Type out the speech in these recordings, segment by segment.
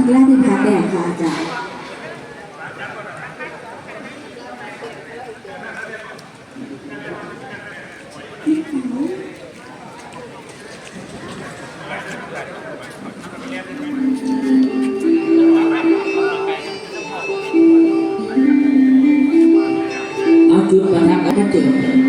นักกีฬาทีมขาแดงค่ะอาจารย์จุดประทับแล้วก็จุด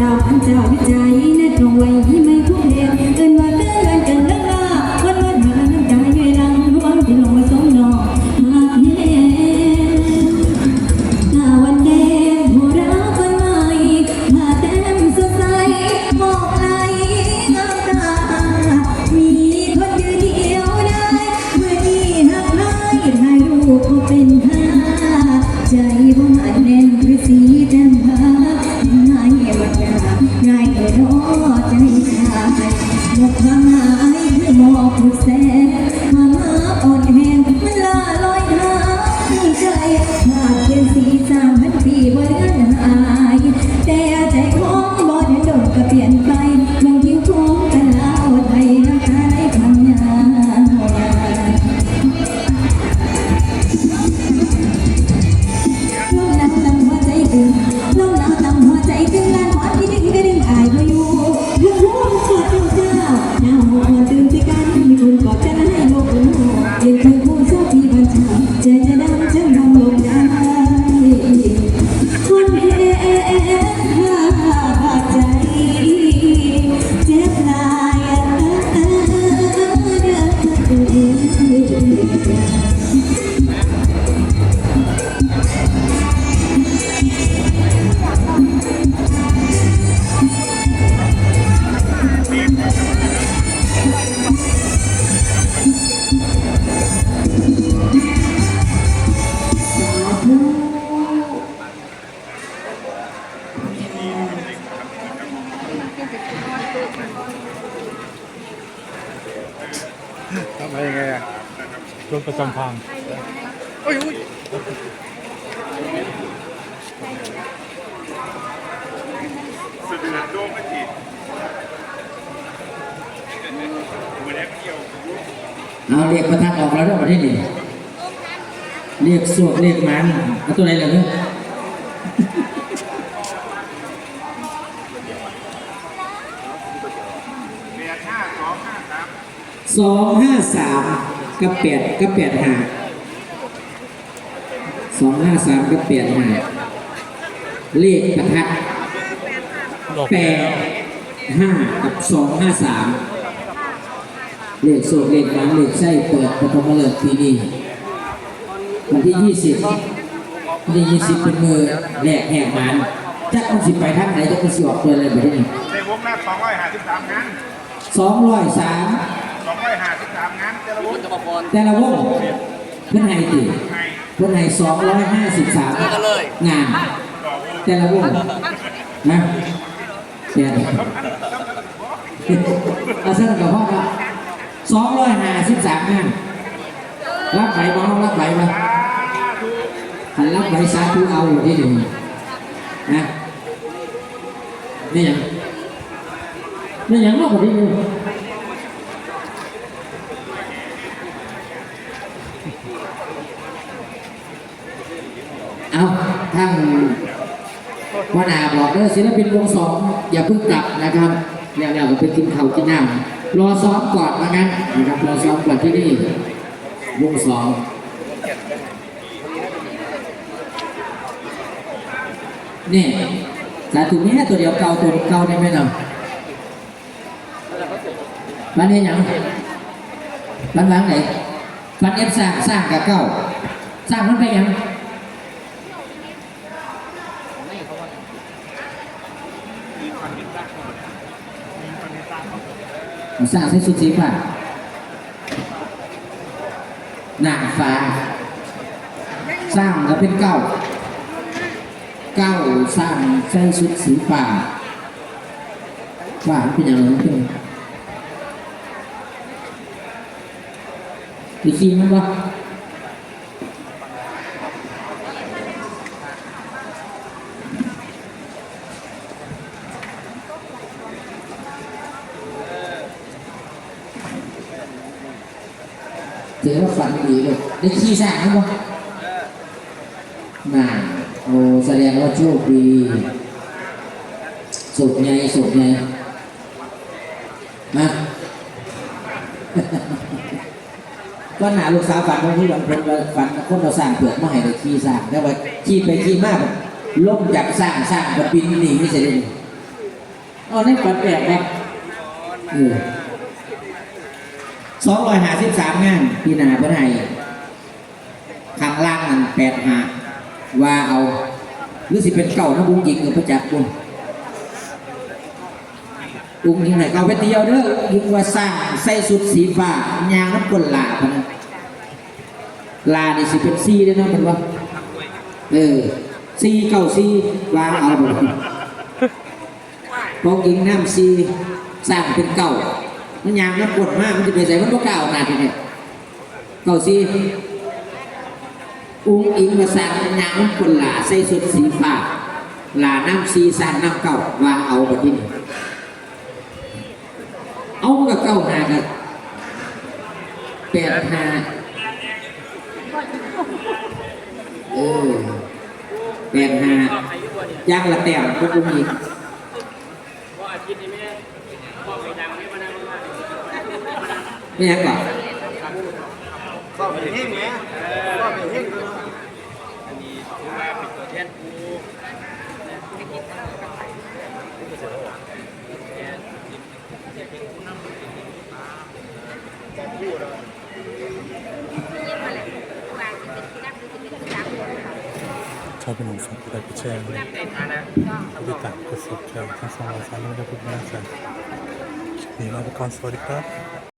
ราพันจาวิจัยแนะตรงไว้ให้ไม่ทุกเห็นเอินว่า ทำอะไรยังไงอะรถประจำทางโอ้ยอุ้ยสะเดือนโดมไม่ติดเหมือนแอปเกี่ยวเอาเรียกประทับออกแล้วด้วยประเทศนี้เรียกสวกเรียกมันเอาตัวไหนล่ะเนี่ย แปดห้าสองห้าสาม สองห้าสามกับแปดกับแปดห้าสองห้าสามกับแปดห้าเลขประทัดดอกแปดห้ากับสองห้าสามเลขโศกเลขหลังเลขไส้เปิดปฐมฤกษ์ปีนี้วันที่ยี่สิบวันที่ยี่สิบเป็นมือแรกแหกมันจะต้องสิไปทางไหนจะต้องสิออกตัวอะไรแบบนี้ในวงหน้าสองร้อยห้าสิบสามงานสองร้อยสาม สองร้อยห้าสิบสามงานแต่ละวงแต่ละวงเพื่อนไฮติไงเพื่อนไฮสองร้อยห้าสิบสามงาน ต่อวงแต่ละวงนะเดี๋ยวเอาเส้นกับพ่อครับสองร้อยห้าสิบสามงานรับไหวบ้างรับไหวบ้างหันรับไหวสาธุเอาอยู่ที่หนึ่งนะนี่ยังนี่ยังมากกว่านี้ เอาทั้งวนาบอกเด้อศิลปินวงสองอย่าเพิ่งกลับนะครับแล้วเราก็ไปกินข้าวกินน้ำรอซ้อมก่อนมางั้นนะครับรอซ้อมก่อนที่นี่วงสองนี่สาธุแม่ตัวเดียวเก่าตัวเก่าได้ไหมเนาะบ้านนี้ยังบ้านหลังไหนบ้านเอฟสร้างสร้างกับเก่าสร้างมันไปยัง ผมสร้างใช้สุดสีฟ้านางฟ้า สร้างแล้วเป็นเก้า เก้าสร้างใช้สุดสีฟ้าว่าเป็นอย่างไรเป็นอีกทีมั้งวะ เจอว่าฝันดีเลยได้ขี้สร้างมั้งวะน่าโอ้แสดงว่าโชคดีสุดไงสุดไงมาก็หนาลูกสาวฝันว่าที่วันเพ็ญว่าฝันคนเราสร้างเปลือกมาให้ได้ขี้สร้างแต่ว่าขี้ไปขี้มากแบบล่มจากสร้างสร้างกับบินหนีไม่ใช่เลยอ๋อนี่ฝันแปลกครับ สองร้อยห้าสิบสามงานพี่นาเพื่อนให้ข้างล่างนั่นแปดหาว่าเอาหรือสิเป็นเก่านะบุ้งยิงกับพระจักรบุญบุ้งยิงไหนเก่าไปเตียวเด้อยิงว่าสร้างใส่สุดสีฟ้ายางน้ำกลลาพนะลานี่สิเป็นซีได้นะมันว่าเออซีเก่าซีว่าเอาหมดพอยิงน้ำซีสร้างเป็นเก่า มันยางมัน้ำกลมากมันจะไปใส่มันก็เก่าขนาดนี้เก่าซีอุ้งอิงมาสั่งนางคนปวดหลาใส่สุดสีฟ้าหลาน้ำสีสั่งน้ำเก่าว่าเอาไปที่นี่เอากับเก้าหากันแปดหาเออแปดหาย่างละแต้มพวกอุ้งอิง ไม่ยังก่อนชอบเป็นหนุ่มฝากกดไลค์กดแชร์กดติดตามกดซับสไครต์ทั้งสองเราสามารถได้พูดมาแล้วกันนี่ลาไปก่อนสวัสดีครับ